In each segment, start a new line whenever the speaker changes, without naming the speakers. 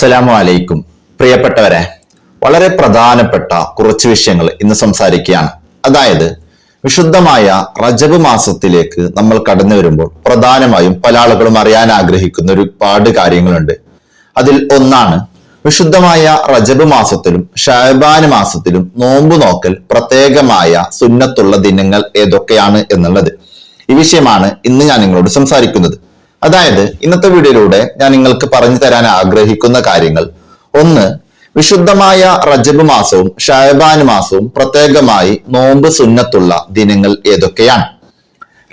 അസ്സലാമു അലൈക്കും പ്രിയപ്പെട്ടവരെ വളരെ പ്രധാനപ്പെട്ട കുറച്ച് വിഷയങ്ങൾ ഇന്ന് സംസാരിക്കുകയാണ്. അതായത് വിശുദ്ധമായ റജബ് മാസത്തിലേക്ക് നമ്മൾ കടന്നു വരുമ്പോൾ പ്രധാനമായും പല ആളുകളും അറിയാൻ ആഗ്രഹിക്കുന്ന ഒരുപാട് കാര്യങ്ങളുണ്ട്. അതിൽ ഒന്നാണ് വിശുദ്ധമായ റജബ് മാസത്തിലും ഷാബാന് മാസത്തിലും നോമ്പ് നോക്കൽ പ്രത്യേകമായ സുന്നത്തുള്ള ദിനങ്ങൾ ഏതൊക്കെയാണ് എന്നുള്ളത്. ഈ വിഷയമാണ് ഇന്ന് ഞാൻ നിങ്ങളോട് സംസാരിക്കുന്നത്. അതായത് ഇന്നത്തെ വീഡിയോയിലൂടെ ഞാൻ നിങ്ങൾക്ക് പറഞ്ഞു തരാൻ ആഗ്രഹിക്കുന്ന കാര്യങ്ങൾ. ഒന്ന് വിശുദ്ധമായ റജബ് മാസവും ഷാബാൻ മാസവും പ്രത്യേകമായി നോമ്പ് സുന്നത്തുള്ള ദിനങ്ങൾ ഏതൊക്കെയാണ്?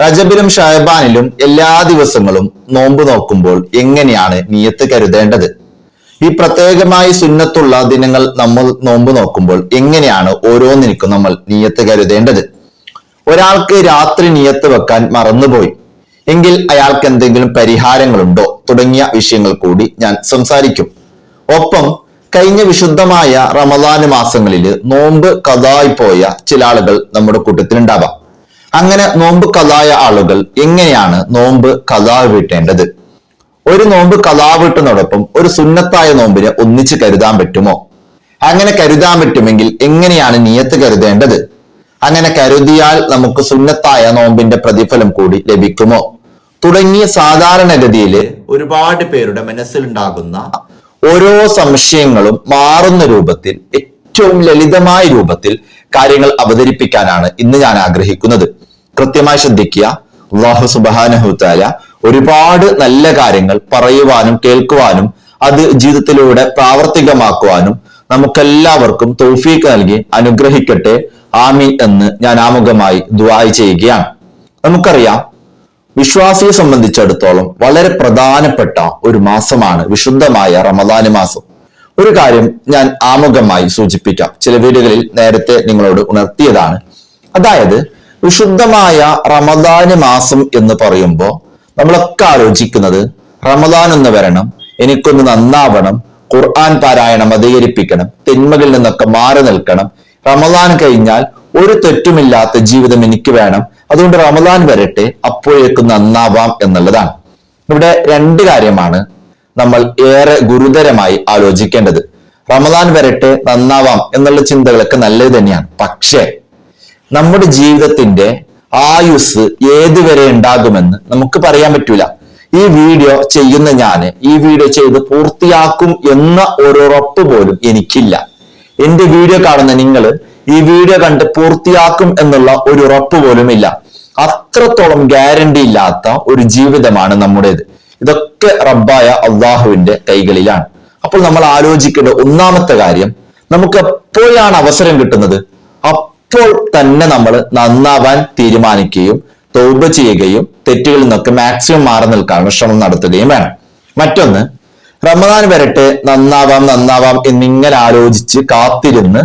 റജബിലും ഷാബാനിലും എല്ലാ ദിവസങ്ങളും നോമ്പ് നോക്കുമ്പോൾ എങ്ങനെയാണ് നിയത്ത് കരുതേണ്ടത്? ഈ പ്രത്യേകമായി സുന്നത്തുള്ള ദിനങ്ങൾ നമ്മൾ നോമ്പ് നോക്കുമ്പോൾ എങ്ങനെയാണ് ഓരോന്നിനും നമ്മൾ നിയത്ത് കരുതേണ്ടത്? ഒരാൾക്ക് രാത്രി നിയത്ത് വെക്കാൻ മറന്നുപോയി. എങ്കിൽ അയാൾക്ക് എന്തെങ്കിലും പരിഹാരങ്ങളുണ്ടോ? തുടങ്ങിയ വിഷയങ്ങൾ കൂടി ഞാൻ സംസാരിക്കും. ഒപ്പം കഴിഞ്ഞ വിശുദ്ധമായ റമദാന് മാസങ്ങളിൽ നോമ്പ് കഥായി പോയ ചില ആളുകൾ നമ്മുടെ കൂട്ടത്തിലുണ്ടാവാം. അങ്ങനെ നോമ്പ് കഥായ ആളുകൾ എങ്ങനെയാണ് നോമ്പ് കഥാ വീട്ടേണ്ടത്? ഒരു നോമ്പ് കഥാ വീട്ടുന്നതോടൊപ്പം ഒരു സുന്നത്തായ നോമ്പിനെ ഒന്നിച്ച് കരുതാൻ പറ്റുമോ? അങ്ങനെ കരുതാൻ പറ്റുമെങ്കിൽ എങ്ങനെയാണ് നിയത്ത് കരുതേണ്ടത്? അങ്ങനെ കരുതിയാൽ നമുക്ക് സുന്നത്തായ നോമ്പിന്റെ പ്രതിഫലം കൂടി ലഭിക്കുമോ? തുടങ്ങിയ സാധാരണഗതിയിൽ ഒരുപാട് പേരുടെ മനസ്സിലുണ്ടാകുന്ന ഓരോ സംശയങ്ങളും മാറുന്ന രൂപത്തിൽ ഏറ്റവും ലളിതമായ രൂപത്തിൽ കാര്യങ്ങൾ അവതരിപ്പിക്കാനാണ് ഇന്ന് ഞാൻ ആഗ്രഹിക്കുന്നത്. കൃത്യമായി ശ്രദ്ധിക്കുക. അള്ളാഹു സുബാനഹുത്താല ഒരുപാട് നല്ല കാര്യങ്ങൾ പറയുവാനും കേൾക്കുവാനും അത് ജീവിതത്തിലൂടെ പ്രാവർത്തികമാക്കുവാനും നമുക്കെല്ലാവർക്കും തൗഫീക്ക് നൽകി അനുഗ്രഹിക്കട്ടെ. ആമി എന്ന് ഞാൻ ആമുഖമായി ദ്വായ് ചെയ്യുകയാണ്. നമുക്കറിയാം വിശ്വാസിയെ സംബന്ധിച്ചിടത്തോളം വളരെ പ്രധാനപ്പെട്ട ഒരു മാസമാണ് വിശുദ്ധമായ റമദാന് മാസം. ഒരു കാര്യം ഞാൻ ആമുഖമായി സൂചിപ്പിക്കാം. ചില വീടുകളിൽ നേരത്തെ നിങ്ങളോട് ഉണർത്തിയതാണ്. അതായത് വിശുദ്ധമായ റമദാന് മാസം എന്ന് പറയുമ്പോൾ നമ്മളൊക്കെ ആലോചിക്കുന്നത് റമദാൻ എന്ന് വരണം എനിക്കൊന്ന് നന്നാവണം ഖുർആൻ പാരായണം അധികരിപ്പിക്കണം തിന്മകളിൽ നിന്നൊക്കെ മാറി നിൽക്കണം. റമദാൻ കഴിഞ്ഞാൽ ഒരു തെറ്റുമില്ലാത്ത ജീവിതം എനിക്ക് വേണം. അതുകൊണ്ട് റമദാൻ വരട്ടെ അപ്പോഴേക്ക് നന്നാവാം എന്നുള്ളതാണ്. ഇവിടെ രണ്ട് കാര്യമാണ് നമ്മൾ ഏറെ ഗുരുതരമായി ആലോചിക്കേണ്ടത്. റമദാൻ വരട്ടെ നന്നാവാം എന്നുള്ള ചിന്തകളൊക്കെ നല്ലത് തന്നെയാണ്. പക്ഷേ നമ്മുടെ ജീവിതത്തിന്റെ ആയുസ് ഏതുവരെ ഉണ്ടാകുമെന്ന് നമുക്ക് പറയാൻ പറ്റൂല. ഈ വീഡിയോ ചെയ്യുന്ന ഞാൻ ഈ വീഡിയോ ചെയ്ത് പൂർത്തിയാക്കും എന്ന ഒരു ഉറപ്പ് പോലും എനിക്കില്ല. എന്റെ വീഡിയോ കാണുന്ന നിങ്ങൾ ഈ വീഡിയോ കണ്ട് പൂർത്തിയാക്കും എന്നുള്ള ഒരു ഉറപ്പ് പോലും ഇല്ല. അത്രത്തോളം ഗ്യാരണ്ടി ഇല്ലാത്ത ഒരു ജീവിതമാണ് നമ്മുടേത്. ഇതൊക്കെ റബ്ബായ അള്ളാഹുവിന്റെ കൈകളിലാണ്. അപ്പോൾ നമ്മൾ ആലോചിക്കേണ്ട ഒന്നാമത്തെ കാര്യം നമുക്ക് എപ്പോഴാണ് അവസരം കിട്ടുന്നത്? അപ്പോൾ തന്നെ നമ്മൾ നന്നാവാൻ തീരുമാനിക്കുകയും തൗബ ചെയ്യുകയും തെറ്റുകളിൽ നിന്നൊക്കെ മാക്സിമം മാറി നിൽക്കാനുള്ള ശ്രമം നടത്തുകയും വേണം. മറ്റൊന്ന് റമദാൻ വരട്ടെ നന്നാവാം നന്നാവാം എന്നിങ്ങനെ ആലോചിച്ച് കാത്തിരുന്ന്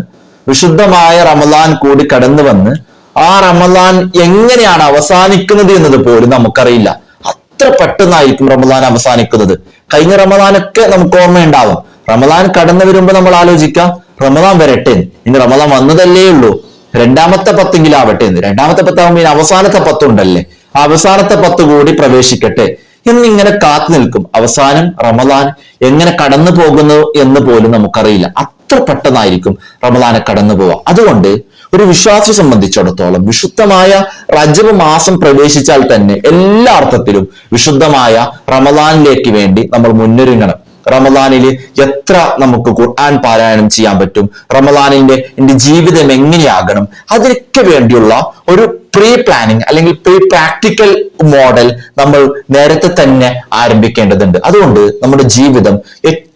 വിശുദ്ധമായ റമദാൻ കൂടി കടന്നു വന്ന് ആ റമദാൻ എങ്ങനെയാണ് അവസാനിക്കുന്നത് എന്നത് പോലും നമുക്കറിയില്ല. അത്ര പെട്ടെന്നായിരിക്കും റമദാൻ അവസാനിക്കുന്നത്. കഴിഞ്ഞ റമദാനൊക്കെ നമുക്ക് ഓർമ്മയുണ്ടാവും. റമദാൻ കടന്നു വരുമ്പോ നമ്മൾ ആലോചിക്കാം റമദാൻ വരട്ടെ ഇനി റമദാൻ വന്നതല്ലേ ഉള്ളൂ. രണ്ടാമത്തെ പത്തെങ്കിലാവട്ടെ എന്ന്. രണ്ടാമത്തെ പത്താകുമ്പോൾ അവസാനത്തെ പത്തുണ്ടല്ലേ? ആ അവസാനത്തെ പത്ത് കൂടി പ്രവേശിക്കട്ടെ. എന്നിങ്ങനെ കാത്തു നിൽക്കും. അവസാനം റമദാൻ എങ്ങനെ കടന്നു പോകുന്നു എന്ന് പോലും നമുക്കറിയില്ല. അത്ര പെട്ടെന്നായിരിക്കും റമദാനെ കടന്നു പോവുക അതുകൊണ്ട് ഒരു വിശ്വാസിയെ സംബന്ധിച്ചിടത്തോളം വിശുദ്ധമായ റജബ് മാസം പ്രവേശിച്ചാൽ തന്നെ എല്ലാ അർത്ഥത്തിലും വിശുദ്ധമായ റമദാനിലേക്ക് വേണ്ടി നമ്മൾ മുന്നൊരുങ്ങണം. റമദാനിൽ എത്ര നമുക്ക് ഖുർആൻ പാരായണം ചെയ്യാൻ പറ്റും? റമദാനിന്റെ എന്റെ ജീവിതം എങ്ങനെയാകണം? അതിനൊക്കെ വേണ്ടിയുള്ള ഒരു പ്രീ പ്ലാനിങ് അല്ലെങ്കിൽ പ്രീ പ്രാക്ടിക്കൽ മോഡൽ നമ്മൾ നേരത്തെ തന്നെ ആരംഭിക്കേണ്ടതുണ്ട്. അതുകൊണ്ട് നമ്മുടെ ജീവിതം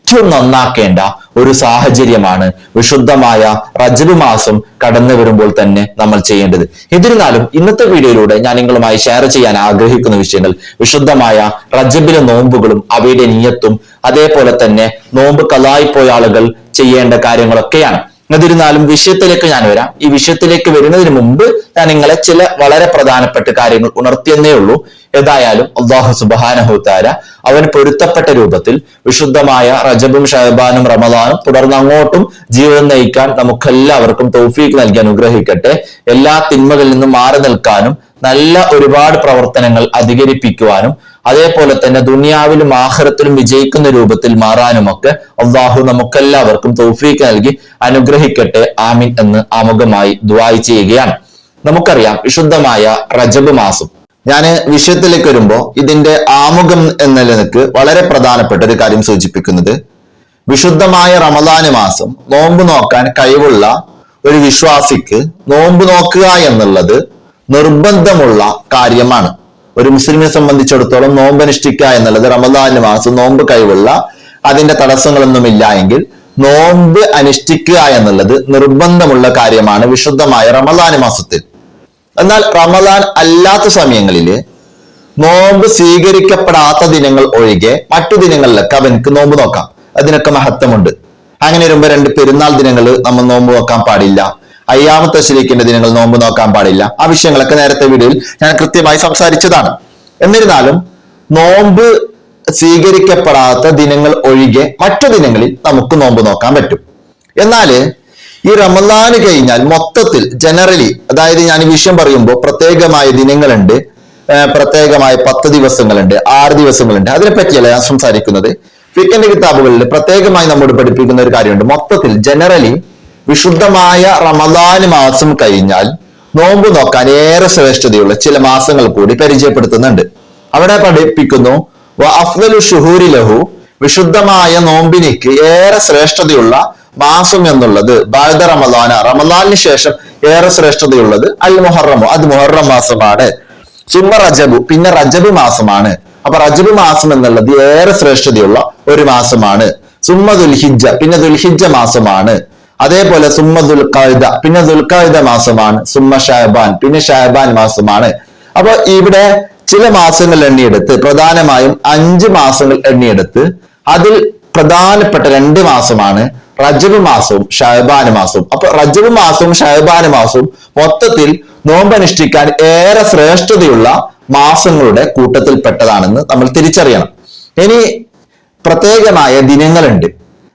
ഏറ്റവും നന്നാക്കേണ്ട ഒരു സാഹചര്യമാണ് വിശുദ്ധമായ റജബ് മാസം കടന്നു വരുമ്പോൾ തന്നെ നമ്മൾ ചെയ്യേണ്ടത്. എന്നിരുന്നാലും ഇന്നത്തെ വീഡിയോയിലൂടെ ഞാൻ നിങ്ങളുമായി ഷെയർ ചെയ്യാൻ ആഗ്രഹിക്കുന്ന വിഷയങ്ങൾ വിശുദ്ധമായ റജബിലെ നോമ്പുകളും അവയുടെ നീയത്തും അതേപോലെ തന്നെ നോമ്പ് കലായിപ്പോയ ആളുകൾ ചെയ്യേണ്ട കാര്യങ്ങളൊക്കെയാണ്. എന്നിരുന്നാലും വിഷയത്തിലേക്ക് ഞാൻ വരാം. ഈ വിഷയത്തിലേക്ക് വരുന്നതിന് മുമ്പ് ഞാൻ നിങ്ങളെ ചില വളരെ പ്രധാനപ്പെട്ട കാര്യങ്ങൾ ഉണർത്തിയെന്നേ ഉള്ളൂ. ഏതായാലും അള്ളാഹു സുബാനഹുത്താര അവന് പൊരുത്തപ്പെട്ട രൂപത്തിൽ വിശുദ്ധമായ റജബും ഷഹബാനും റമദാനും തുടർന്ന് അങ്ങോട്ടും ജീവിതം നയിക്കാൻ നമുക്കെല്ലാവർക്കും തൗഫീക്ക് നൽകി അനുഗ്രഹിക്കട്ടെ. എല്ലാ തിന്മകളിൽ നിന്നും മാറി നിൽക്കാനും നല്ല ഒരുപാട് പ്രവർത്തനങ്ങൾ അധികരിപ്പിക്കുവാനും അതേപോലെ തന്നെ ദുനിയാവിലും ആഹ്റത്തിലും വിജയിക്കുന്ന രൂപത്തിൽ മാറാനുമൊക്കെ അള്ളാഹു നമുക്കെല്ലാവർക്കും തൗഫീക്ക് നൽകി അനുഗ്രഹിക്കട്ടെ. ആമിൻ എന്ന് ആമുഖമായി ദ്വായി ചെയ്യുകയാണ്. നമുക്കറിയാം വിശുദ്ധമായ റജബ് മാസം. ഞാൻ വിഷയത്തിലേക്ക് വരുമ്പോൾ ഇതിന്റെ ആമുഖം എന്ന നിലയ്ക്ക് വളരെ പ്രധാനപ്പെട്ട ഒരു കാര്യം സൂചിപ്പിക്കുന്നത് വിശുദ്ധമായ റമദാന് മാസം നോമ്പ് നോക്കാൻ കഴിവുള്ള ഒരു വിശ്വാസിക്ക് നോമ്പ് നോക്കുക എന്നുള്ളത് നിർബന്ധമുള്ള കാര്യമാണ്. ഒരു മുസ്ലിമിനെ സംബന്ധിച്ചിടത്തോളം നോമ്പ് അനുഷ്ഠിക്കുക എന്നുള്ളത് റമദാന്റെ മാസം നോമ്പ് കഴിവുള്ള അതിന്റെ തടസ്സങ്ങളൊന്നും ഇല്ല എങ്കിൽ നോമ്പ് അനുഷ്ഠിക്കുക എന്നുള്ളത് നിർബന്ധമുള്ള കാര്യമാണ് വിശുദ്ധമായ റമദാന് മാസത്തിൽ. എന്നാൽ റമദാൻ അല്ലാത്ത സമയങ്ങളിൽ നോമ്പ് സ്വീകരിക്കപ്പെടാത്ത ദിനങ്ങൾ ഒഴികെ മറ്റു ദിനങ്ങളിലൊക്കെ അവനക്ക് നോമ്പ് നോക്കാം. അതിനൊക്കെ മഹത്വമുണ്ട്. അങ്ങനെ വരുമ്പോ രണ്ട് പെരുന്നാൾ ദിനങ്ങൾ നമ്മൾ നോമ്പ് നോക്കാൻ പാടില്ല. അയ്യാമത്തെ ശരിക്കിന്റെ ദിനങ്ങൾ നോമ്പ് നോക്കാൻ പാടില്ല. ആ വിഷയങ്ങളൊക്കെ നേരത്തെ വീഡിയോയിൽ ഞാൻ കൃത്യമായി സംസാരിച്ചതാണ്. എന്നിരുന്നാലും നോമ്പ് സ്വീകരിക്കപ്പെടാത്ത ദിനങ്ങൾ ഒഴികെ മറ്റു ദിനങ്ങളിൽ നമുക്ക് നോമ്പ് നോക്കാൻ പറ്റും. എന്നാൽ ഈ റമദാന് കഴിഞ്ഞാൽ മൊത്തത്തിൽ ജനറലി അതായത് ഞാൻ ഈ വിഷയം പറയുമ്പോൾ പ്രത്യേകമായ ദിനങ്ങളുണ്ട് പ്രത്യേകമായ പത്ത് ദിവസങ്ങളുണ്ട് ആറ് ദിവസങ്ങളുണ്ട്. അതിനെ പറ്റിയല്ല ഞാൻ സംസാരിക്കുന്നത്. ഫിക്കന്റെ കിതാബുകളിൽ പ്രത്യേകമായി നമ്മോട് പഠിപ്പിക്കുന്ന ഒരു കാര്യമുണ്ട്. മൊത്തത്തിൽ ജനറലി വിശുദ്ധമായ റമദാന് മാസം കഴിഞ്ഞാൽ നോമ്പ് നോക്കാൻ ഏറെ ശ്രേഷ്ഠതയുള്ള ചില മാസങ്ങൾ കൂടി പരിചയപ്പെടുത്തുന്നുണ്ട്. അവിടെ പഠിപ്പിക്കുന്നു "വ അഫ്ദലു ഷുഹൂരി ലഹു വിശുദ്ധമായ നോമ്പിനിക്ക് ഏറെ ശ്രേഷ്ഠതയുള്ള മാസം എന്നുള്ളത് ബാദ റമദാന റമദാനിന് ശേഷം ഏറെ ശ്രേഷ്ഠതയുള്ളത് അൽ മുഹറമോ അത് മുഹറം മാസമാണ്. സുമ റജബു പിന്നെ റജബ് മാസമാണ്. അപ്പൊ റജബ് മാസം എന്നുള്ളത് ഏറെ ശ്രേഷ്ഠതയുള്ള ഒരു മാസമാണ്. സുമ ദുൽഹിജ പിന്നെ ദുൽഹിജ മാസമാണ്. അതേപോലെ സുമ്മ ദുൽഖായുദ. പിന്നെ ദുൽഖായുദ മാസമാണ് സുമ്മ ഷാബാൻ പിന്നെ ഷാബാൻ മാസമാണ്. അപ്പൊ ഇവിടെ ചില മാസങ്ങൾ എണ്ണിയെടുത്ത് പ്രധാനമായും അഞ്ച് മാസങ്ങൾ എണ്ണിയെടുത്ത് അതിൽ പ്രധാനപ്പെട്ട രണ്ട് മാസമാണ് റജബ് മാസവും ഷഹബാൻ മാസവും. അപ്പൊ റജബ് മാസവും ഷഹബാൻ മാസവും മൊത്തത്തിൽ നോമ്പനുഷ്ഠിക്കാൻ ഏറെ ശ്രേഷ്ഠതയുള്ള മാസങ്ങളുടെ കൂട്ടത്തിൽപ്പെട്ടതാണെന്ന് നമ്മൾ തിരിച്ചറിയണം. ഇനി പ്രത്യേകമായ ദിനങ്ങളുണ്ട്.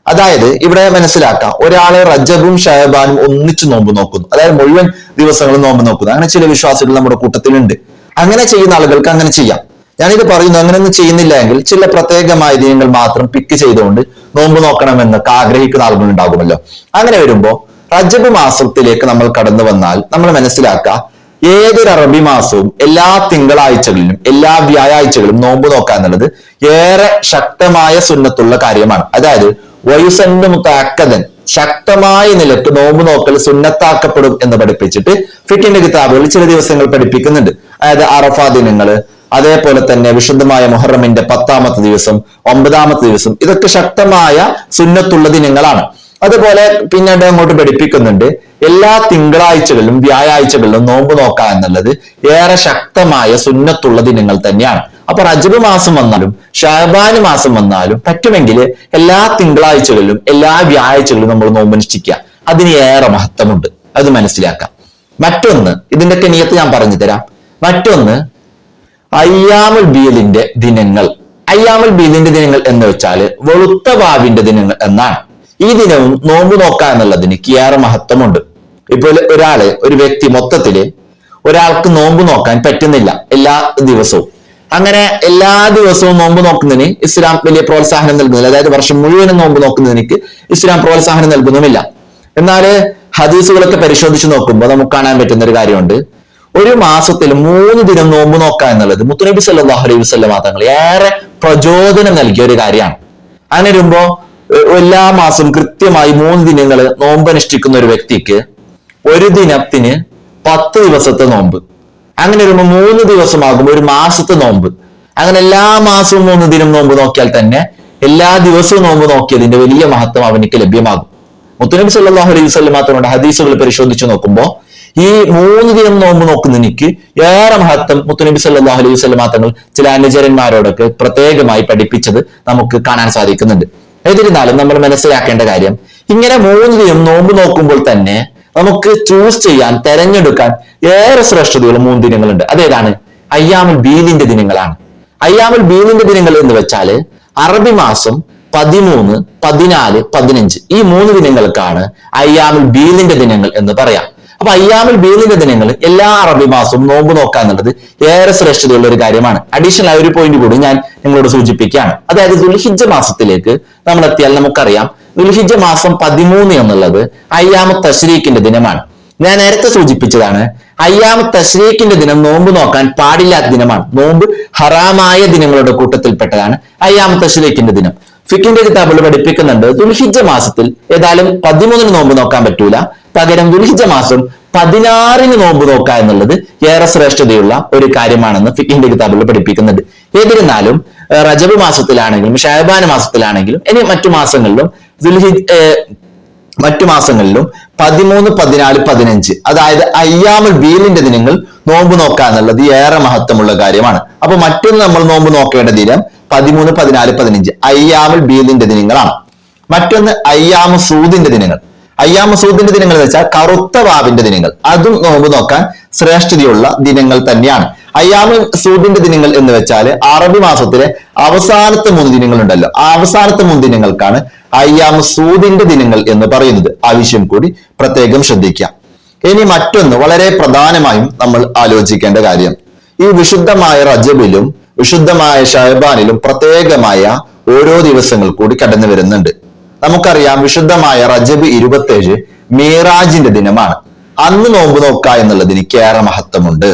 അതായത് ഇവിടെ മനസ്സിലാക്കാം. ഒരാൾ റജബും ഷഹബാനും ഒന്നിച്ചു നോമ്പ് നോക്കുന്നു. അതായത് മുഴുവൻ ദിവസങ്ങളും നോമ്പ് നോക്കുന്നു. അങ്ങനെ ചില വിശ്വാസികൾ നമ്മുടെ കൂട്ടത്തിലുണ്ട്. അങ്ങനെ ചെയ്യുന്ന ആളുകൾക്ക് അങ്ങനെ ചെയ്യാം. ഞാനിത് പറയുന്നു അങ്ങനെയൊന്നും ചെയ്യുന്നില്ല എങ്കിൽ ചില പ്രത്യേകമായ ദിനങ്ങൾ മാത്രം പിക്ക് ചെയ്തുകൊണ്ട് നോമ്പ് നോക്കണമെന്നൊക്കെ ആഗ്രഹിക്കുന്ന ആളുകൾ ഉണ്ടാകുമല്ലോ. അങ്ങനെ വരുമ്പോൾ റജബ് മാസത്തിലേക്ക് നമ്മൾ കടന്നു വന്നാൽ നമ്മൾ മനസ്സിലാക്കുക ഏതൊരു അറബി മാസവും എല്ലാ തിങ്കളാഴ്ചകളിലും എല്ലാ വ്യാഴാഴ്ചകളിലും നോമ്പ് നോക്കുക എന്നുള്ളത് ഏറെ ശക്തമായ സുന്നത്തുള്ള കാര്യമാണ്. അതായത് വയുസന്റെ മുത്താക്കതൻ ശക്തമായ നിലയ്ക്ക് നോമ്പ് നോക്കൽ സുന്നത്താക്കപ്പെടും എന്ന് പഠിപ്പിച്ചിട്ട് ഫിറ്റിന്റെ കിതാബുകളിൽ ചില ദിവസങ്ങൾ പഠിപ്പിക്കുന്നുണ്ട്. അതായത് അറഫ ദിനങ്ങൾ അതേപോലെ തന്നെ വിശുദ്ധമായ മുഹറമിന്റെ പത്താമത്തെ ദിവസം ഒമ്പതാമത്തെ ദിവസം ഇതൊക്കെ ശക്തമായ സുന്നത്തുള്ള ദിനങ്ങളാണ്. അതുപോലെ പിന്നീട് അങ്ങോട്ട് പഠിപ്പിക്കുന്നുണ്ട് എല്ലാ തിങ്കളാഴ്ചകളിലും വ്യാഴാഴ്ചകളിലും നോമ്പ് നോക്കുക എന്നുള്ളത് ഏറെ ശക്തമായ സുന്നത്തുള്ള ദിനങ്ങൾ തന്നെയാണ്. അപ്പൊ റജബ് മാസം വന്നാലും ഷഹബാന് മാസം വന്നാലും പറ്റുമെങ്കിൽ എല്ലാ തിങ്കളാഴ്ചകളിലും എല്ലാ വ്യാഴാഴ്ചകളിലും നമ്മൾ നോമ്പ് അനുഷ്ഠിക്കുക അതിന് ഏറെ മഹത്വമുണ്ട്. അത് മനസ്സിലാക്കാം മറ്റൊന്ന് ഇതിന്റെയൊക്കെ നിയത്ത് ഞാൻ പറഞ്ഞു തരാം. മറ്റൊന്ന് അയ്യാമുൽ ബീലിന്റെ ദിനങ്ങൾ. അയ്യാമുൽ ബീലിന്റെ ദിനങ്ങൾ എന്ന് വെച്ചാൽ വെളുത്ത വാവിന്റെ ദിനങ്ങൾ എന്നാണ്. ഈ ദിനവും നോമ്പ് നോക്കുക എന്നുള്ളതിന് ഏറെ മഹത്വമുണ്ട്. ഇപ്പോൾ ഒരാൾ ഒരു വ്യക്തി മൊത്തത്തിൽ ഒരാൾക്ക് നോമ്പ് നോക്കാൻ പറ്റുന്നില്ല എല്ലാ ദിവസവും. അങ്ങനെ എല്ലാ ദിവസവും നോമ്പ് നോക്കുന്നതിന് ഇസ്ലാം വലിയ പ്രോത്സാഹനം നൽകുന്നില്ല. അതായത് വർഷം മുഴുവനും നോമ്പ് നോക്കുന്നതിന് ഇസ്ലാം പ്രോത്സാഹനം നൽകുന്നുമില്ല. എന്നാൽ ഹദീസുകളൊക്കെ പരിശോധിച്ച് നോക്കുമ്പോൾ നമുക്ക് കാണാൻ പറ്റുന്ന ഒരു കാര്യമുണ്ട്. ഒരു മാസത്തിൽ മൂന്ന് ദിനം നോമ്പ് നോക്കുക എന്നുള്ളത് മുത്തുനബി സല്ലല്ലാഹു അലൈഹി വസല്ലമ തങ്ങൾ ഏറെ പ്രചോദനം നൽകിയ ഒരു കാര്യമാണ്. അങ്ങനെ വരുമ്പോ എല്ലാ മാസവും കൃത്യമായി മൂന്ന് ദിനങ്ങൾ നോമ്പ് അനുഷ്ഠിക്കുന്ന ഒരു വ്യക്തിക്ക് ഒരു ദിനത്തിന് പത്ത് ദിവസത്തെ നോമ്പ്. അങ്ങനെ വരുമ്പോൾ മൂന്ന് ദിവസമാകുമ്പോൾ ഒരു മാസത്തെ നോമ്പ്. അങ്ങനെ എല്ലാ മാസവും മൂന്ന് ദിനം നോമ്പ് നോക്കിയാൽ തന്നെ എല്ലാ ദിവസവും നോമ്പ് നോക്കിയതിന്റെ വലിയ മഹത്വം അവനിക്ക് ലഭ്യമാകും. മുത്തുനബി സല്ലാഹു അലൈഹി വസല്ലമ തങ്ങളുടെ ഹദീസുകൾ പരിശോധിച്ച് നോക്കുമ്പോൾ ഈ മൂന്ന് ദിനം നോമ്പ് നോക്കുന്നതിനിക്ക് ഏറെ മഹത്വം മുത്തുനബി സല്ലാഹു അലൈഹി വസല്ലമ മാത്രങ്ങൾ ചില അനുചരന്മാരോടൊക്കെ പ്രത്യേകമായി പഠിപ്പിച്ചത് നമുക്ക് കാണാൻ സാധിക്കുന്നുണ്ട്. എന്നിരുന്നാലും നമ്മൾ മനസ്സിലാക്കേണ്ട കാര്യം ഇങ്ങനെ മൂന്ന് ദിനം നോമ്പ് നോക്കുമ്പോൾ തന്നെ നമുക്ക് ചൂസ് ചെയ്യാൻ തെരഞ്ഞെടുക്കാൻ ഏറെ ശ്രേഷ്ഠതയുള്ള മൂന്ന് ദിനങ്ങളുണ്ട്. അതേതാണ്? അയ്യാമുൽ ബീലിന്റെ ദിനങ്ങളാണ്. അയ്യാമുൽ ബീലിന്റെ ദിനങ്ങൾ എന്ന് വെച്ചാൽ അറബി മാസം പതിമൂന്ന് പതിനാല് പതിനഞ്ച്. ഈ മൂന്ന് ദിനങ്ങൾക്കാണ് അയ്യാമുൽ ബീലിന്റെ ദിനങ്ങൾ എന്ന് പറയാം. അപ്പൊ അയ്യാമിൽ ബീലിന്റെ ദിനങ്ങൾ എല്ലാ അറബി മാസവും നോമ്പ് നോക്കുക എന്നുള്ളത് ഏറെ ശ്രേഷ്ഠതയുള്ള ഒരു കാര്യമാണ്. അഡീഷണൽ ആയ ഒരു പോയിന്റ് കൂടി ഞാൻ നിങ്ങളോട് സൂചിപ്പിക്കുകയാണ്. അതായത് ദുൽഹിജ മാസത്തിലേക്ക് നമ്മൾ എത്തിയാൽ നമുക്കറിയാം ദുൽഹിജ മാസം പതിമൂന്ന് എന്നുള്ളത് അയ്യാമ തശ്രീഖിന്റെ ദിനമാണ്. ഞാൻ നേരത്തെ സൂചിപ്പിച്ചതാണ് അയ്യാമ തശ്രീഖിന്റെ ദിനം നോമ്പ് നോക്കാൻ പാടില്ലാത്ത ദിനമാണ്. നോമ്പ് ഹറാമായ ദിനങ്ങളുടെ കൂട്ടത്തിൽപ്പെട്ടതാണ് അയ്യാമ തശ്രീഖിന്റെ ദിനം. ഫിക്കിന്റെ കിതാബിൾ പഠിപ്പിക്കുന്നുണ്ട് ദുൽഹിജ മാസത്തിൽ ഏതായാലും പതിമൂന്നിന് നോമ്പ് നോക്കാൻ പറ്റൂല. പകരം ദുൽഹിജ മാസം പതിനാറിന് നോമ്പ് നോക്കുക എന്നുള്ളത് ഏറെ ശ്രേഷ്ഠതയുള്ള ഒരു കാര്യമാണെന്ന് ഫിക്കിന്റെ കിതാബിൽ പഠിപ്പിക്കുന്നുണ്ട്. എന്നിരുന്നാലും റജബ് മാസത്തിലാണെങ്കിലും ഷാബാന മാസത്തിലാണെങ്കിലും ഇനി മറ്റു മാസങ്ങളിലും മറ്റു മാസങ്ങളിലും പതിമൂന്ന് പതിനാല് പതിനഞ്ച് അതായത് അയ്യാമൽ വീലിന്റെ ദിനങ്ങൾ നോമ്പ് നോക്കുക എന്നുള്ളത് ഏറെ മഹത്വമുള്ള കാര്യമാണ്. അപ്പൊ മറ്റൊന്ന് നമ്മൾ നോമ്പ് നോക്കേണ്ട ദിനം പതിമൂന്ന് പതിനാല് പതിനഞ്ച് അയ്യാമൽ ബീലിന്റെ ദിനങ്ങളാണ്. മറ്റൊന്ന് അയ്യാമ സൂദിന്റെ ദിനങ്ങൾ. അയ്യാമു മസൂദിന്റെ ദിനങ്ങൾ എന്ന് വെച്ചാൽ കറുത്ത വാവിന്റെ ദിനങ്ങൾ. അതും നോമ്പ് നോക്കാൻ ശ്രേഷ്ഠതയുള്ള ദിനങ്ങൾ തന്നെയാണ്. അയ്യാമു സൂദിന്റെ ദിനങ്ങൾ എന്ന് വെച്ചാൽ അറബി മാസത്തിലെ അവസാനത്തെ മൂന്ന് ദിനങ്ങൾ ഉണ്ടല്ലോ ആ അവസാനത്തെ മൂന്ന് ദിനങ്ങൾക്കാണ് അയ്യാമു സൂദിന്റെ ദിനങ്ങൾ എന്ന് പറയുന്നത്. ആവശ്യം കൂടി പ്രത്യേകം ശ്രദ്ധിക്കാം ഇനി മറ്റൊന്ന് വളരെ പ്രധാനമായും നമ്മൾ ആലോചിക്കേണ്ട കാര്യം. ഈ വിശുദ്ധമായ റജബിലും വിശുദ്ധമായ ഷഹബാനിലും പ്രത്യേകമായ ഓരോ ദിവസങ്ങൾ കൂടി കടന്നു വരുന്നുണ്ട്. നമുക്കറിയാം വിശുദ്ധമായ റജബ് ഇരുപത്തേഴ് മീറാജിന്റെ ദിനമാണ്. അന്ന് നോമ്പ് നോക്കുക എന്നുള്ളതിന് ഏറെ മഹത്വമുണ്ട്.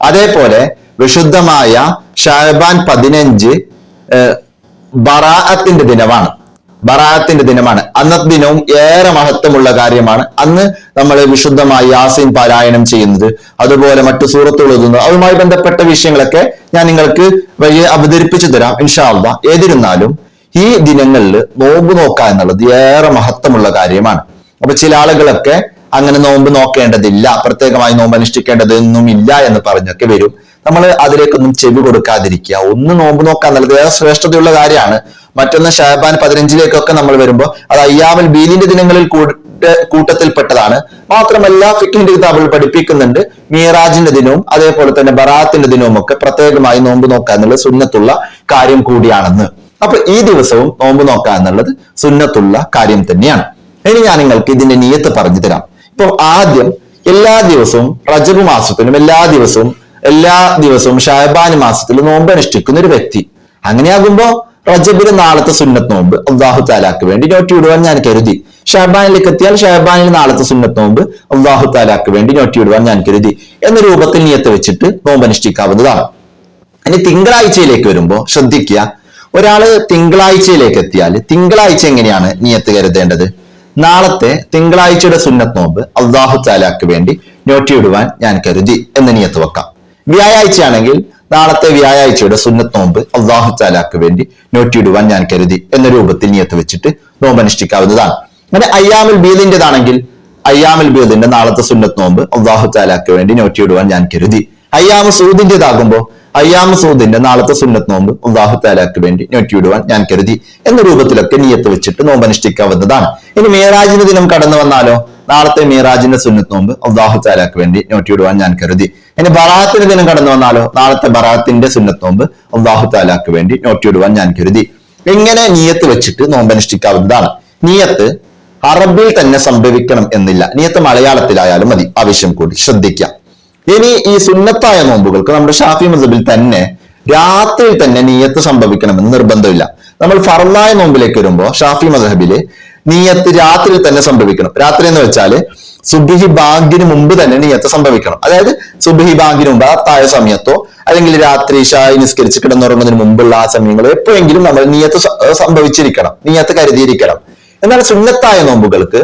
അതേപോലെ വിശുദ്ധമായ ഷാബാൻ പതിനഞ്ച് ബറാഅത്തിന്റെ ദിനമാണ്. ബറാഅത്തിന്റെ ദിനമാണ്. അന്നത്തെ ദിനവും ഏറെ മഹത്വമുള്ള കാര്യമാണ്. അന്ന് നമ്മൾ വിശുദ്ധമായി യാസീൻ പാരായണം ചെയ്യുന്നത് അതുപോലെ മറ്റു സൂറത്തുകൾ അതുമായി ബന്ധപ്പെട്ട വിഷയങ്ങളൊക്കെ ഞാൻ നിങ്ങൾക്ക് വഴി അവതരിപ്പിച്ചു തരാം ഇൻഷാല്ല ഏതിരുന്നാലും ഈ ദിനങ്ങളിൽ നോമ്പ് നോക്കുക എന്നുള്ളത് ഏറെ മഹത്വമുള്ള കാര്യമാണ്. അപ്പൊ ചില ആളുകളൊക്കെ അങ്ങനെ നോമ്പ് നോക്കേണ്ടതില്ല പ്രത്യേകമായി നോമ്പ് അനുഷ്ഠിക്കേണ്ടതൊന്നും ഇല്ല എന്ന് പറഞ്ഞൊക്കെ വരും. നമ്മൾ അതിലേക്കൊന്നും ചെവി കൊടുക്കാതിരിക്കുക. ഒന്ന് നോമ്പ് നോക്കുക എന്നുള്ളത് ഏറെ ശ്രേഷ്ഠതയുള്ള കാര്യമാണ്. മറ്റൊന്ന് ഷാബാൻ പതിനഞ്ചിലേക്കൊക്കെ നമ്മൾ വരുമ്പോൾ അത് അയ്യാമൽ ബീലിന്റെ ദിനങ്ങളിൽ കൂട്ട കൂട്ടത്തിൽപ്പെട്ടതാണ്. മാത്രമല്ല ഫിക്കിന്റെ കിതാബിൽ പഠിപ്പിക്കുന്നുണ്ട് മീറാജിന്റെ ദിനവും അതേപോലെ തന്നെ ബറാത്തിന്റെ ദിനവും ഒക്കെ പ്രത്യേകമായി നോമ്പ് നോക്കുക എന്നുള്ളത് സുന്നത്തുള്ള കാര്യം കൂടിയാണെന്ന്. അപ്പൊ ഈ ദിവസവും നോമ്പ് നോക്കുക എന്നുള്ളത് സുന്നത്തുള്ള കാര്യം തന്നെയാണ്. ഇനി ഞാൻ നിങ്ങൾക്ക് ഇതിന്റെ നിയത്ത് പറഞ്ഞു തരാം. ഇപ്പൊ ആദ്യം എല്ലാ ദിവസവും റജബ് മാസത്തിലും എല്ലാ ദിവസവും എല്ലാ ദിവസവും ഷാബാൻ മാസത്തിലും നോമ്പ് അനുഷ്ഠിക്കുന്ന ഒരു വ്യക്തി. അങ്ങനെയാകുമ്പോ റജബിന് നാളത്തെ സുന്നത്ത് നോമ്പ് അള്ളാഹു താലാക്ക് വേണ്ടി നോട്ടി വിടുവാൻ ഞാൻ കരുതി. ഷാബാനിലേക്ക് എത്തിയാൽ ഷാബാനിൽ നാളത്തെ സുന്നത്ത് നോമ്പ് അള്ളാഹു താലാക്ക് വേണ്ടി നോട്ടി വിടുവാൻ ഞാൻ കരുതി എന്ന രൂപത്തിൽ നിയത്ത് വെച്ചിട്ട് നോമ്പ് അനുഷ്ഠിക്കാവുന്നതാണ്. ഇനി തിങ്കളാഴ്ചയിലേക്ക് വരുമ്പോ ശ്രദ്ധിക്കുക ഒരാൾ തിങ്കളാഴ്ചയിലേക്ക് എത്തിയാൽ തിങ്കളാഴ്ച എങ്ങനെയാണ് നിയത്ത് കരുതേണ്ടത്? നാളത്തെ തിങ്കളാഴ്ചയുടെ സുന്നത്ത് നോമ്പ് അള്ളാഹു താലാക്ക് വേണ്ടി നോട്ടിയിടുവാൻ ഞാൻ കരുതി എന്ന് നിയത്ത് വെക്കാം. വ്യാഴാഴ്ചയാണെങ്കിൽ നാളത്തെ വ്യാഴാഴ്ചയുടെ സുന്നത്ത് നോമ്പ് അള്ളാഹു താലാക്ക് വേണ്ടി നോട്ടിയിടുവാൻ ഞാൻ കരുതി എന്ന രൂപത്തിൽ നിയത്ത് വെച്ചിട്ട് നോമ്പ് അനുഷ്ഠിക്കാവുന്നതാണ്. അങ്ങനെ അയ്യാമിൽ ബീദിന്റെതാണെങ്കിൽ അയ്യാമിൽ ബീദിന്റെ നാളത്തെ സുന്നത്ത് നോമ്പ് അള്ളാഹു താലാക്ക് വേണ്ടി നോട്ടിയിടുവാൻ ഞാൻ കരുതി. അയ്യാമ സൂദിന്റേതാകുമ്പോ അയ്യാമു സൂദിന്റെ നാളത്തെ സുന്നത്ത് നോമ്പ് അള്ളാഹു താലാക്ക് വേണ്ടി ഞൊറ്റിയിടുവാൻ ഞാൻ കരുതി എന്ന രൂപത്തിലൊക്കെ നീയത്ത് വെച്ചിട്ട് നോമ്പ് അനുഷ്ഠിക്കാവുന്നതാണ് ഇനി മേറാജിന്റെ ദിനം കടന്നു വന്നാലോ? നാളത്തെ മീറാജിന്റെ സുന്നത്ത് നോമ്പ് അള്ളാഹു താലാക്ക് വേണ്ടി നോട്ടിയിടുവാൻ ഞാൻ കരുതി. ഇനി ബറാത്തിന്റെ ദിനം കടന്നു വന്നാലോ? നാളത്തെ ബറാത്തിന്റെ സുന്നത്ത് നോമ്പ് അള്ളാഹു താലാക്ക് വേണ്ടി നോട്ടിയിടുവാൻ ഞാൻ കരുതി. ഇങ്ങനെ നീയത്ത് വെച്ചിട്ട് നോമ്പ് അനുഷ്ഠിക്കാവുന്നതാണ് നീയത്ത് അറബിൽ തന്നെ സംഭവിക്കണം എന്നില്ല. നീയത്ത് മലയാളത്തിലായാലും മതി. ആവശ്യം കൂടി ശ്രദ്ധിക്കാം. ഇനി ഈ സുന്നത്തായ നോമ്പുകൾക്ക് നമ്മുടെ ഷാഫി മസബിൽ തന്നെ രാത്രി തന്നെ നീയത്ത് സംഭവിക്കണമെന്ന് നിർബന്ധമില്ല. നമ്മൾ ഫർമായ നോമ്പിലേക്ക് വരുമ്പോൾ ഷാഫി മസഹബിൽ നീയത്ത് രാത്രി തന്നെ സംഭവിക്കണം. രാത്രി എന്ന് വെച്ചാൽ സുബിഹി ബാങ്കിന് മുമ്പ് തന്നെ നീയത്ത് സംഭവിക്കണം. അതായത് സുബിഹി ബാങ്കിന് മുമ്പ് ആ സമയത്തോ അല്ലെങ്കിൽ രാത്രി ഷായി നിസ്കരിച്ച് കിടന്നുറങ്ങുന്നതിന് മുമ്പുള്ള ആ സമയങ്ങളോ എപ്പോഴെങ്കിലും നമ്മൾ നീയത്ത് സംഭവിച്ചിരിക്കണം. നീയത്ത് കരുതിയിരിക്കണം. എന്നാൽ സുന്നത്തായ നോമ്പുകൾക്ക്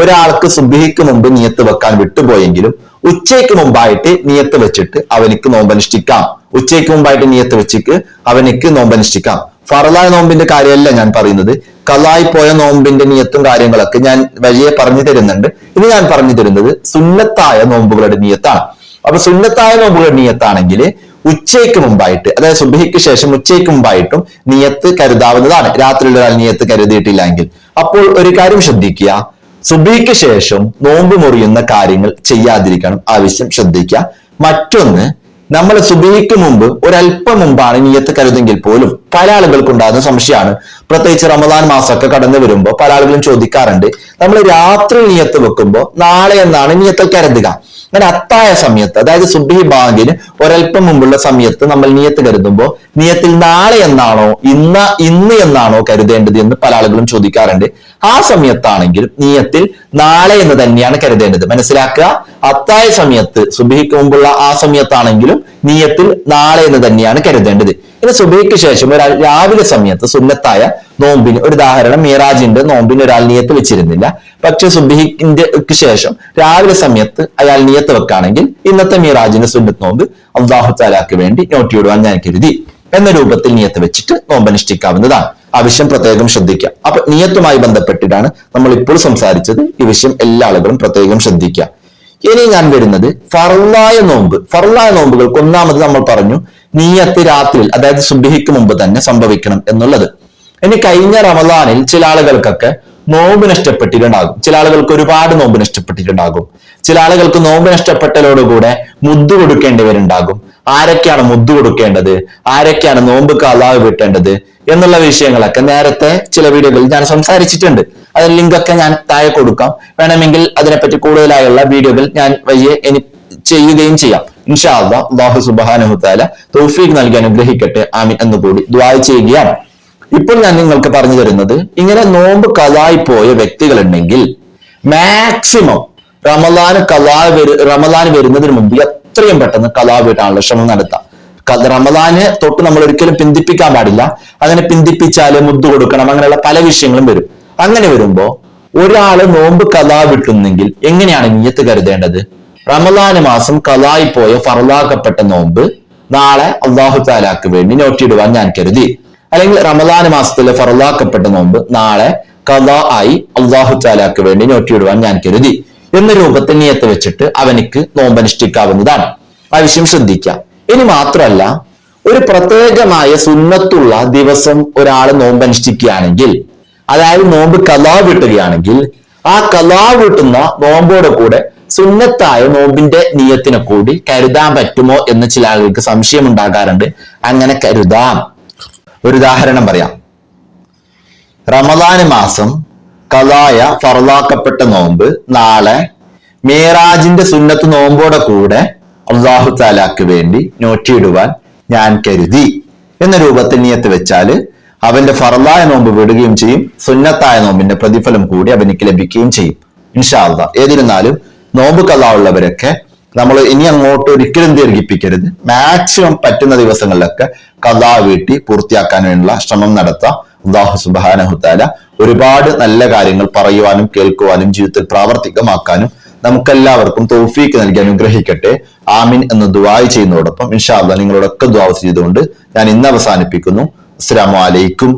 ഒരാൾക്ക് സുബിഹിക്ക് മുമ്പ് നീയത്ത് വെക്കാൻ വിട്ടുപോയെങ്കിലും ഉച്ചയ്ക്ക് മുമ്പായിട്ട് നിയത്ത് വെച്ചിട്ട് അവനിക്ക് നോമ്പനുഷ്ഠിക്കാം ഉച്ചയ്ക്ക് മുമ്പായിട്ട് നിയത്ത് വെച്ചിട്ട് അവനിക്ക് നോമ്പനുഷ്ഠിക്കാം ഫറലായ നോമ്പിന്റെ കാര്യമല്ല ഞാൻ പറയുന്നത്. കലായി പോയ നോമ്പിന്റെ നിയത്തും കാര്യങ്ങളൊക്കെ ഞാൻ വഴിയെ പറഞ്ഞു തരുന്നുണ്ട്. ഇത് ഞാൻ പറഞ്ഞു തരുന്നത് സുന്നത്തായ നോമ്പുകളുടെ നിയത്താണ്. അപ്പൊ സുന്നത്തായ നോമ്പുകളുടെ നിയത്താണെങ്കിൽ ഉച്ചയ്ക്ക് മുമ്പായിട്ട് അതായത് സുബഹിക്ക് ശേഷം ഉച്ചയ്ക്ക് മുമ്പായിട്ടും നിയത്ത് കരുതാവുന്നതാണ്. രാത്രിയിലൊരാൾ നിയത്ത് കരുതിയിട്ടില്ലെങ്കിൽ. അപ്പോൾ ഒരു കാര്യം ശ്രദ്ധിക്കുക. സുബഹിക്ക് ശേഷം നോമ്പ് മുറിയുന്ന കാര്യങ്ങൾ ചെയ്യാതിരിക്കണം. ആവശ്യം ശ്രദ്ധിക്കുക. മറ്റൊന്ന് നമ്മൾ സുബിക്ക് മുമ്പ് ഒരല്പം മുമ്പാണ് നീയത്ത് കരുതെങ്കിൽ പോലും പല ആളുകൾക്ക് ഉണ്ടാകുന്ന സംശയമാണ്. പ്രത്യേകിച്ച് റമദാൻ മാസമൊക്കെ കടന്നു വരുമ്പോൾ പല ആളുകളും ചോദിക്കാറുണ്ട്. നമ്മൾ രാത്രി നീയത്ത് വെക്കുമ്പോൾ നാളെ എന്നാണ് നിയത്ത് കരുതുക? അങ്ങനെ അത്തായ സമയത്ത് അതായത് സുബ്ഹി ബാങ്കിന് ഒരല്പം മുമ്പുള്ള സമയത്ത് നമ്മൾ നിയത്ത് കരുതുമ്പോൾ നിയത്തിൽ നാളെ എന്നാണോ ഇന്ന് ഇന്ന് എന്നാണോ കരുതേണ്ടത് എന്ന് പല ആളുകളും ചോദിക്കാറുണ്ട്. ആ സമയത്താണെങ്കിലും നിയത്തിൽ നാളെ എന്ന് തന്നെയാണ് കരുതേണ്ടത്. മനസ്സിലാക്കുക? അത്തായ സമയത്ത് സുബ്ഹിക്ക് മുമ്പുള്ള ആ സമയത്താണെങ്കിലും നിയത്തിൽ നാളെ എന്ന് തന്നെയാണ് കരുതേണ്ടത്. ഇനി സുബൈക്ക് ശേഷം ഒരാൾ രാവിലെ സമയത്ത് സുന്നത്തായ നോമ്പിന് ഒരു ഉദാഹരണം മീറാജിന്റെ നോമ്പിന് ഒരാൾ നിയത്ത് വെച്ചിരുന്നില്ല. പക്ഷെ സുബിഹിന്റെ ശേഷം രാവിലെ സമയത്ത് അയാൾ നിയത്ത് വെക്കുകയാണെങ്കിൽ ഇന്നത്തെ മീറാജിന്റെ സുന്നത്ത് നോമ്പ് അള്ളാഹു താലാക്ക് വേണ്ടി നോട്ടിയിടുവാൻ ഞാൻ കരുതി. എന്ന രൂപത്തിൽ നിയത്ത് വെച്ചിട്ട് നോമ്പ് അനുഷ്ഠിക്കാവുന്നതാണ്. ആ വിഷയം പ്രത്യേകം ശ്രദ്ധിക്കുക. അപ്പൊ നിയത്തുമായി ബന്ധപ്പെട്ടിട്ടാണ് നമ്മൾ ഇപ്പോൾ സംസാരിച്ചത്. ഈ വിഷയം എല്ലാ ആളുകളും പ്രത്യേകം ശ്രദ്ധിക്കുക. ഇനി ഞാൻ വരുന്നത് ഫറലായ നോമ്പ്. ഫറലായ നോമ്പുകൾക്ക് ഒന്നാമത് നമ്മൾ പറഞ്ഞു നീയത്ത് രാത്രിയിൽ അതായത് സുബിഹിക്ക് മുമ്പ് തന്നെ സംഭവിക്കണം എന്നുള്ളത്. ഇനി കഴിഞ്ഞ റമദാനിൽ ചില ആളുകൾക്കൊക്കെ നോമ്പ് നഷ്ടപ്പെട്ടിട്ടുണ്ടാകും. ചില ആളുകൾക്ക് ഒരുപാട് നോമ്പ് നഷ്ടപ്പെട്ടിട്ടുണ്ടാകും. ചില ആളുകൾക്ക് നോമ്പ് നഷ്ടപ്പെട്ടലോടുകൂടെ മുദ്ദു കൊടുക്കേണ്ടവരുണ്ടാകും ആരൊക്കെയാണ് മുദ്ദു കൊടുക്കേണ്ടത്? ആരൊക്കെയാണ് നോമ്പ് കാലാവ് വിട്ടേണ്ടത്? എന്നുള്ള വിഷയങ്ങളൊക്കെ നേരത്തെ ചില വീഡിയോകളിൽ ഞാൻ സംസാരിച്ചിട്ടുണ്ട്. അതിന് ലിങ്കൊക്കെ ഞാൻ താഴെ കൊടുക്കാം. വേണമെങ്കിൽ അതിനെപ്പറ്റി കൂടുതലായുള്ള വീഡിയോകൾ ഞാൻ വഴിയെ എനി ചെയ്യുകയും ചെയ്യാം. ഇൻഷാ അള്ളാഹ് സുബാനുഹുത്താല തൗഫീഖ് നൽകി അനുഗ്രഹിക്കട്ടെ. ആമിൻ എന്നുകൂടി ദ്വാ ചെയ്യുകയാണ്. ഇപ്പോൾ ഞാൻ നിങ്ങൾക്ക് പറഞ്ഞു തരുന്നത് ഇങ്ങനെ നോമ്പ് കലായി പോയ വ്യക്തികളുണ്ടെങ്കിൽ മാക്സിമം റമദാൻ കലാ വരു റമദാൻ വരുന്നതിന് മുമ്പ് എത്രയും പെട്ടെന്ന് കലാ വീട്ടാനുള്ള ശ്രമം നടത്താം. റമദാന് തൊട്ട് നമ്മൾ ഒരിക്കലും പിന്തിപ്പിക്കാൻ പാടില്ല. അങ്ങനെ പിന്തിപ്പിച്ചാൽ മുദ്ദു കൊടുക്കണം അങ്ങനെയുള്ള പല വിഷയങ്ങളും വരും. അങ്ങനെ വരുമ്പോ ഒരാൾ നോമ്പ് കലാ വിട്ടുന്നെങ്കിൽ എങ്ങനെയാണ് നീയത്ത് കരുതേണ്ടത്? റമദാന മാസം കലായി പോയ ഫറലാക്കപ്പെട്ട നോമ്പ് നാളെ അള്ളാഹു താലാക്ക് വേണ്ടി നോട്ടിയിടുവാൻ ഞാൻ കരുതി. അല്ലെങ്കിൽ റമദാന മാസത്തിലെ ഫറലാക്കപ്പെട്ട നോമ്പ് നാളെ കലാ ആയി അള്ളാഹു താലാക്ക് വേണ്ടി നോട്ടിയിടുവാൻ ഞാൻ കരുതി. എന്ന രൂപത്തിൽ നിയത്ത് വെച്ചിട്ട് അവനിക്ക് നോമ്പ് അനുഷ്ഠിക്കാവുന്നതാണ് ആ വിഷയം ശ്രദ്ധിക്കാം. ഇനി മാത്രമല്ല ഒരു പ്രത്യേകമായ സുന്നത്തുള്ള ദിവസം ഒരാൾ നോമ്പ് അനുഷ്ഠിക്കുകയാണെങ്കിൽ അതായത് നോമ്പ് കലാ വിട്ടുകയാണെങ്കിൽ ആ കലാ വിട്ടുന്ന നോമ്പോടെ കൂടെ സുന്നത്തായ നോമ്പിന്റെ നിയത്തിനെ കൂടി കരുതാൻ പറ്റുമോ എന്ന് ചില ആളുകൾക്ക് സംശയം ഉണ്ടാകാറുണ്ട് അങ്ങനെ കരുതാം. ഒരു ഉദാഹരണം പറയാം. റമദാന് മാസം കലായ ഫറലാക്കപ്പെട്ട നോമ്പ് നാളെ മേറാജിന്റെ സുന്നത്ത് നോമ്പോടെ കൂടെ അള്ളാഹു താലാക്ക് വേണ്ടി നോറ്റിയിടുവാൻ ഞാൻ കരുതി. എന്ന രൂപത്തിൽ നിയത്ത് വെച്ചാൽ അവന്റെ ഫറലായ നോമ്പ് വിടുകയും ചെയ്യും സുന്നത്തായ നോമ്പിന്റെ പ്രതിഫലം കൂടി അവനിക്ക് ലഭിക്കുകയും ചെയ്യും. ഇൻഷാല്ല ഏതിരുന്നാലും നോമ്പ് കലാ ഉള്ളവരൊക്കെ നമ്മൾ ഇനി അങ്ങോട്ട് ഒരിക്കലും ദീർഘിപ്പിക്കരുത്. മാക്സിമം പറ്റുന്ന ദിവസങ്ങളിലൊക്കെ കഥാ വീട്ടി പൂർത്തിയാക്കാൻ വേണ്ടിയുള്ള ശ്രമം നടത്താം. അള്ളാഹു സുബാനഹുത്താല ഒരുപാട് നല്ല കാര്യങ്ങൾ പറയുവാനും കേൾക്കുവാനും ജീവിതത്തിൽ പ്രാവർത്തികമാക്കാനും നമുക്കെല്ലാവർക്കും തോഫീക്ക് നൽകി അനുഗ്രഹിക്കട്ടെ. ആമിൻ എന്ന് ദുവായി ചെയ്യുന്നതോടൊപ്പം ഇൻഷാല്ല നിങ്ങളോടൊക്കെ ദുവാ ചെയ്തുകൊണ്ട് ഞാൻ ഇന്ന് അവസാനിപ്പിക്കുന്നു. അസ്സലാമു അലൈക്കും.